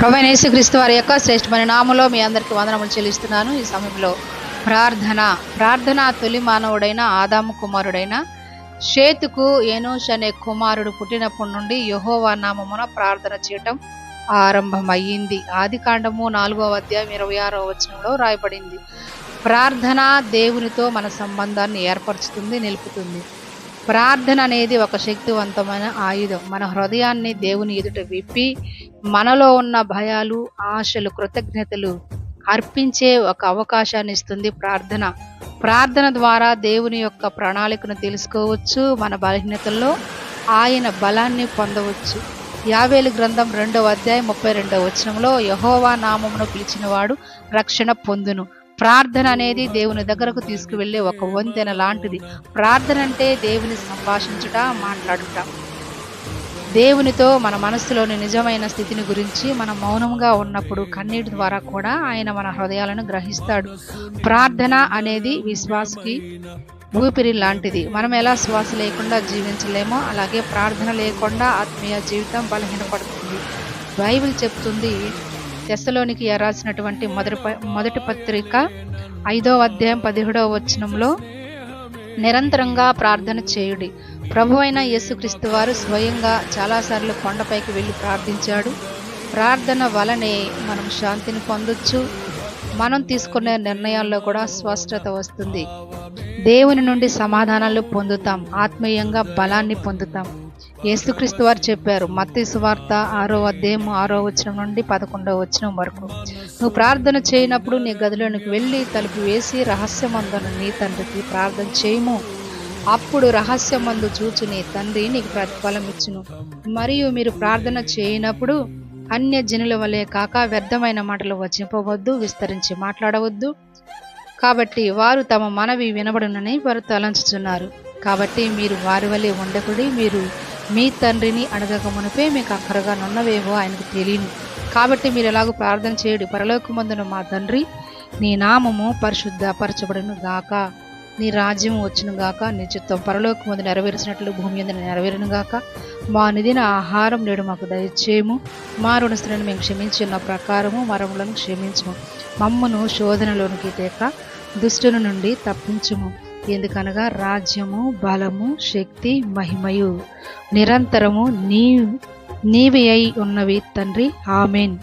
ప్రభైన యేసుక్రీస్తు వారి యొక్క శ్రేష్టమైన నామంలో మీ అందరికీ వందనములు చెల్లిస్తున్నాను. ఈ సమయంలో ప్రార్థన ప్రార్థన తొలి మానవుడైన ఆదాము కుమారుడైన షేతుకు ఏనోష్ అనే కుమారుడు పుట్టినప్పటి నుండి యహోవా నామమున ప్రార్థన చేయటం ఆరంభమయ్యింది. ఆది కాండము నాలుగవ అధ్యాయం ఇరవై ఆరవ వచనంలో రాయబడింది. ప్రార్థన దేవునితో మన సంబంధాన్ని ఏర్పరుచుతుంది నిలుపుతుంది. ప్రార్థన అనేది ఒక శక్తివంతమైన ఆయుధం. మన హృదయాన్ని దేవుని ఎదుట విప్పి మనలో ఉన్న భయాలు ఆశలు కృతజ్ఞతలు అర్పించే ఒక అవకాశాన్ని ఇస్తుంది ప్రార్థన. ప్రార్థన ద్వారా దేవుని యొక్క ప్రణాళికను తెలుసుకోవచ్చు మన బలహీనతల్లో ఆయన బలాన్ని పొందవచ్చు. యావేలు గ్రంథం రెండవ అధ్యాయం ముప్పై రెండవ వచనంలో యహోవా నామమును పిలిచినవాడు రక్షణ పొందును. ప్రార్థన అనేది దేవుని దగ్గరకు తీసుకువెళ్ళే ఒక వంతెన లాంటిది. ప్రార్థన అంటే దేవుని సంభాషించుట మాట్లాడుట. దేవునితో మన మనస్సులోని నిజమైన స్థితిని గురించి మనం మౌనంగా ఉన్నప్పుడు కన్నీటి ద్వారా కూడా ఆయన మన హృదయాలను గ్రహిస్తాడు. ప్రార్థన అనేది విశ్వాసకి ఊపిరి లాంటిది. మనం ఎలా శ్వాస లేకుండా జీవించలేమో అలాగే ప్రార్థన లేకుండా ఆత్మీయ జీవితం బలహీనపడుతుంది. బైబిల్ చెప్తుంది తెస్సలోనికి రాసినటువంటి మొదటి మొదటి పత్రిక ఐదో అధ్యాయం పదిహేడవ వచనంలో నిరంతరంగా ప్రార్థన చేయుడి. ప్రభు అయిన యేసుక్రీస్తు వారు స్వయంగా చాలాసార్లు కొండపైకి వెళ్ళి ప్రార్థించాడు. ప్రార్థన వలనే మనం శాంతిని పొందొచ్చు. మనం తీసుకునే నిర్ణయాల్లో కూడా స్పష్టత వస్తుంది. దేవుని నుండి సమాధానాలు పొందుతాం. ఆత్మీయంగా బలాన్ని పొందుతాం. యేసుక్రీస్తు వారు చెప్పారు మత్తి సువార్త ఆరో అధ్యాయం ఆరో వచనం నుండి పదకొండవ వచనం వరకు. నువ్వు ప్రార్థన చేయనప్పుడు నీ గదిలోనికి వెళ్ళి తలుపు వేసి రహస్యమందును నీ తండ్రికి ప్రార్థన చేయము. అప్పుడు రహస్యమందు చూచి నీ తండ్రి నీకు ప్రతిఫలం ఇచ్చును. మరియు మీరు ప్రార్థన చేయనప్పుడు అన్య జనుల వలె కాక వ్యర్థమైన మాటలు వచింపవద్దు విస్తరించి మాట్లాడవద్దు. కాబట్టి వారు తమ మనవి వినబడునని వారు తలంచుతున్నారు కాబట్టి మీరు వారి వలె ఉండకుడి మీరు మీ తండ్రిని అడగక మునిపే మీకు అక్కరగా నున్నవేవో ఆయనకు తెలియను. కాబట్టి మీరు ఎలాగో ప్రార్థన చేయడు. పరలోకమందున మా తండ్రి నీ నామము పరిశుద్ధపరచబడును గాక. నీ రాజ్యం వచ్చును గాక. నీ చిత్తం పరలోకమందు నెరవేర్చినట్లు భూమి మీద నెరవేరును గాక. మా నిధిన ఆహారం నేడు మాకు దయచేయము. మా రుణస్థులను మేము క్షమించిన ప్రకారము మరములను క్షమించము. మమ్మను శోధనలోనికి తేక దుష్టుని నుండి తప్పించుము. ఎందుకనగా రాజ్యము బలము శక్తి మహిమయు నిరంతరము నీ నీవి అయి ఉన్నవి తండ్రి. ఆమెన్.